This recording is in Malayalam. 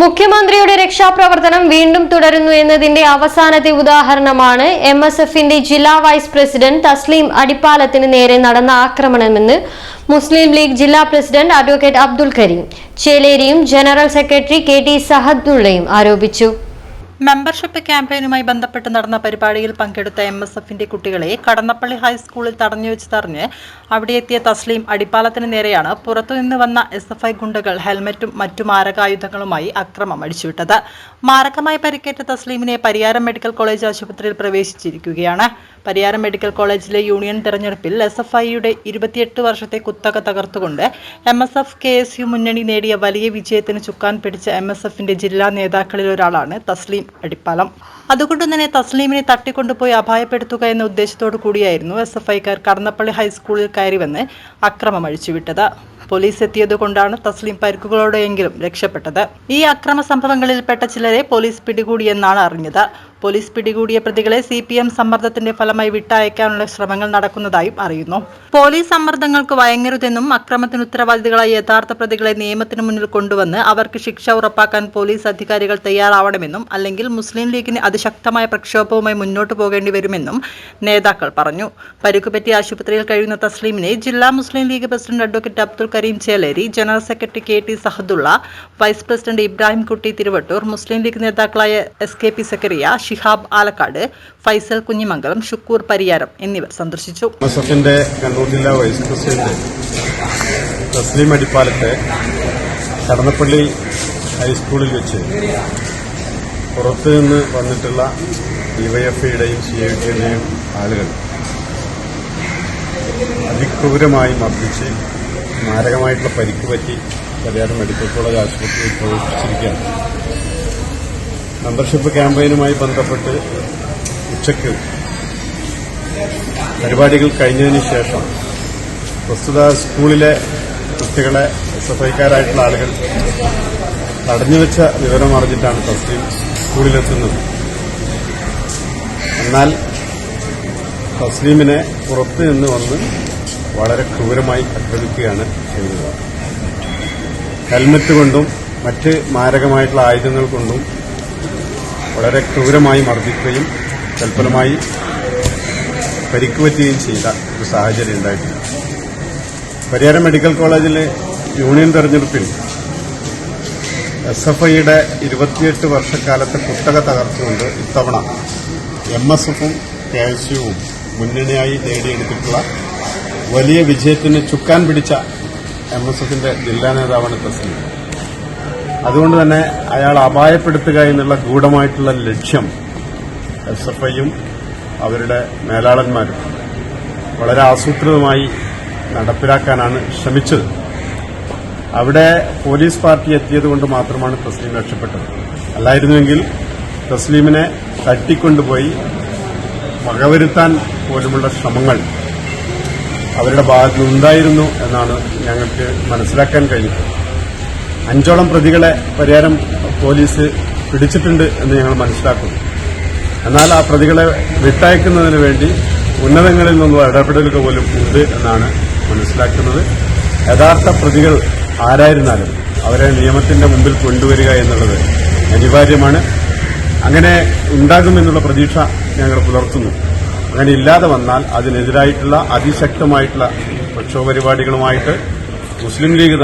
മുഖ്യമന്ത്രിയുടെ രക്ഷാപ്രവർത്തനം വീണ്ടും തുടരുന്നു എന്നതിന്റെ അവസാനത്തെ ഉദാഹരണമാണ് എം എസ് എഫിന്റെ ജില്ലാ വൈസ് പ്രസിഡന്റ് തസ്ലീം അടിപ്പാലത്തിന് നേരെ നടന്ന ആക്രമണമെന്ന് മുസ്ലിം ലീഗ് ജില്ലാ പ്രസിഡന്റ് അഡ്വക്കേറ്റ് അബ്ദുൽ കരീം. ചേലേരിയും ജനറൽ സെക്രട്ടറി കെ ടി സഹദുള്ളയും ആരോപിച്ചു. മെമ്പർഷിപ്പ് ക്യാമ്പയിനുമായി ബന്ധപ്പെട്ട് നടന്ന പരിപാടിയിൽ പങ്കെടുത്ത എം എസ് എഫിന്റെ കുട്ടികളെ കടന്നപ്പള്ളി ഹൈസ്കൂളിൽ തടഞ്ഞു വെച്ച് തറഞ്ഞ് അവിടെ എത്തിയ തസ്ലീം അടിപ്പാലത്തിന് നേരെയാണ് പുറത്തുനിന്ന് വന്ന എസ് എഫ് ഐ ഗുണ്ടകൾ ഹെൽമറ്റും മറ്റു മാരകായുധങ്ങളുമായി അക്രമം അടിച്ചുവിട്ടത്. മാരകമായി പരിക്കേറ്റ തസ്ലീമിനെ പരിയാരം മെഡിക്കൽ കോളേജ് ആശുപത്രിയിൽ പ്രവേശിച്ചിരിക്കുകയാണ്. പരിയാരം മെഡിക്കൽ കോളേജിലെ യൂണിയൻ തെരഞ്ഞെടുപ്പിൽ എസ് എഫ് ഐയുടെ ഇരുപത്തിയെട്ട് വർഷത്തെ കുത്തക തകർത്തുകൊണ്ട് M S F K S U മുന്നണി നേടിയ വലിയ വിജയത്തിന് ചുക്കാൻ പിടിച്ച എം എസ് എഫിന്റെ ജില്ലാ നേതാക്കളിൽ ഒരാളാണ് തസ്ലീം. അടിപ്പാലം. അതുകൊണ്ട് തന്നെ തസ്ലീമിനെ തട്ടിക്കൊണ്ടുപോയി അപായപ്പെടുത്തുക എന്ന ഉദ്ദേശത്തോടു കൂടിയായിരുന്നു എസ് എഫ് ഐക്കാർ കടന്നപ്പള്ളി ഹൈസ്കൂളിൽ കയറി വന്ന് അക്രമം അഴിച്ചുവിട്ടത്. പോലീസ് എത്തിയതുകൊണ്ടാണ് തസ്ലീം പരിക്കുകളോടെയെങ്കിലും രക്ഷപ്പെട്ടത്. ഈ അക്രമ സംഭവങ്ങളിൽപ്പെട്ട ചിലരെ പോലീസ് പിടികൂടിയെന്നാണ് അറിഞ്ഞത്. പോലീസ് പിടികൂടിയ പ്രതികളെ സി പി എം സമ്മർദ്ദത്തിന്റെ ഫലമായി വിട്ടയക്കാനുള്ള ശ്രമങ്ങൾ നടക്കുന്നതായും അറിയുന്നു. പോലീസ് സമ്മർദ്ദങ്ങൾക്ക് വയങ്ങരുതെന്നും അക്രമത്തിന് ഉത്തരവാദികളായ യഥാർത്ഥ പ്രതികളെ നിയമത്തിന് മുന്നിൽ കൊണ്ടുവന്ന് അവർക്ക് ശിക്ഷ ഉറപ്പാക്കാൻ പോലീസ് അധികാരികൾ തയ്യാറാവണമെന്നും അല്ലെങ്കിൽ മുസ്ലിം ലീഗിന് അതിശക്തമായ പ്രക്ഷോഭവുമായി മുന്നോട്ട് പോകേണ്ടി വരുമെന്നും നേതാക്കൾ പറഞ്ഞു. പരുക്കുപറ്റി ആശുപത്രിയിൽ കഴിയുന്ന തസ്ലീമിനെ ജില്ലാ Muslim League president advocate Abdul Kareem Cheleri general secretary K T Sahadulla vice president Ibrahim Kutty Thiruvattoor Muslim League നേതാക്കളായ S K P Zakariya Shihab Alakkad Faisal Kunhimangalam Shukkur Pariyaram എന്നിവർ സന്ദർശിച്ചു. വൈസ് തസ്ലീം കടന്നപ്പള്ളി ഹൈസ്കൂളിൽ വെച്ച് പുറത്തു നിന്ന് വന്നിട്ടുള്ള ഡിവൈഎഫ്ഐയുടെയും സി ഐ ടിയുടെയും ആളുകൾ അതിക്രൂരമായി മർദ്ദിച്ച് മാരകമായിട്ടുള്ള പരിക്ക് പറ്റി പരിയാരം മെഡിക്കൽ കോളേജ് ആശുപത്രിയിൽ പ്രവേശിച്ചിരിക്കുകയാണ്. മെമ്പർഷിപ്പ് ക്യാമ്പയിനുമായി ബന്ധപ്പെട്ട് ഉച്ചയ്ക്ക് പരിപാടികൾ കഴിഞ്ഞതിന് ശേഷം പ്രസ്തുത സ്കൂളിലെ കുട്ടികളെ എസ് എഫ് ഐക്കാരായിട്ടുള്ള ആളുകൾ തടഞ്ഞുവെച്ച വിവരം അറിഞ്ഞിട്ടാണ് തസ്ലീം സ്കൂളിലെത്തുന്നത്. എന്നാൽ തസ്ലീമിനെ പുറത്തു നിന്ന് വന്ന് വളരെ ക്രൂരമായി ആക്രമിക്കുകയാണ് ചെയ്തത്. ഹെൽമറ്റ് കൊണ്ടും മറ്റ് മാരകമായിട്ടുള്ള ആയുധങ്ങൾ കൊണ്ടും വളരെ ക്രൂരമായി മർദ്ദിക്കുകയും തൽഫലമായി പരിക്കുപറ്റുകയും ചെയ്ത ഒരു സാഹചര്യം ഉണ്ടായിട്ടുണ്ട്. പരിയാരം മെഡിക്കൽ കോളേജിലെ യൂണിയൻ തെരഞ്ഞെടുപ്പിൽ എസ് എഫ് ഐയുടെ ഇരുപത്തിയെട്ട് വർഷക്കാലത്തെ കുത്തക തകർത്തുകൊണ്ട് ഇത്തവണ എം എസ് എഫും കെ എസ് യുവും മുന്നണിയായി നേടിയെടുത്തിട്ടുള്ള വലിയ വിജയത്തിന് ചുക്കാൻ പിടിച്ച എം എസ് എഫിന്റെ ജില്ലാ നേതാവാണ് തസ്ലീം അതുകൊണ്ട് തന്നെ അയാൾ അപായപ്പെടുത്തുക എന്നുള്ള ഗൂഢമായിട്ടുള്ള ലക്ഷ്യം എസ് എഫ് ഐയും അവരുടെ മേലാളന്മാരും വളരെ ആസൂത്രിതമായി നടപ്പിലാക്കാനാണ് ശ്രമിച്ചത്. അവിടെ പോലീസ് പാർട്ടി എത്തിയതുകൊണ്ട് മാത്രമാണ് തസ്ലീം രക്ഷപ്പെട്ടത്. അല്ലായിരുന്നുവെങ്കിൽ തസ്ലീമിനെ തട്ടിക്കൊണ്ടുപോയി വകവരുത്താൻ പോലുമുള്ള ശ്രമങ്ങൾ അവരുടെ ഭാഗത്തുനിന്നുണ്ടായിരുന്നു എന്നാണ് ഞങ്ങൾക്ക് മനസ്സിലാക്കാൻ കഴിഞ്ഞത്. അഞ്ചോളം പ്രതികളെ പരിഹാരം പോലീസ് പിടിച്ചിട്ടുണ്ട് എന്ന് ഞങ്ങൾ മനസ്സിലാക്കുന്നു. എന്നാൽ ആ പ്രതികളെ വിട്ടയക്കുന്നതിന് വേണ്ടി ഉന്നതങ്ങളിൽ നിന്നും ഇടപെടലുകൾ പോലും ഉണ്ട് എന്നാണ് മനസ്സിലാക്കുന്നത്. യഥാർത്ഥ പ്രതികൾ ആരായിരുന്നാലും അവരെ നിയമത്തിന്റെ മുമ്പിൽ കൊണ്ടുവരിക എന്നുള്ളത് അനിവാര്യമാണ്. അങ്ങനെ ഉണ്ടാകുമെന്നുള്ള പ്രതീക്ഷ ഞങ്ങൾ പുലർത്തുന്നു. അങ്ങനെ ഇല്ലാതെ വന്നാൽ അതിനെതിരായിട്ടുള്ള അതിശക്തമായിട്ടുള്ള പ്രക്ഷോഭ പരിപാടികളുമായിട്ട് മുസ്ലിം ലീഗ്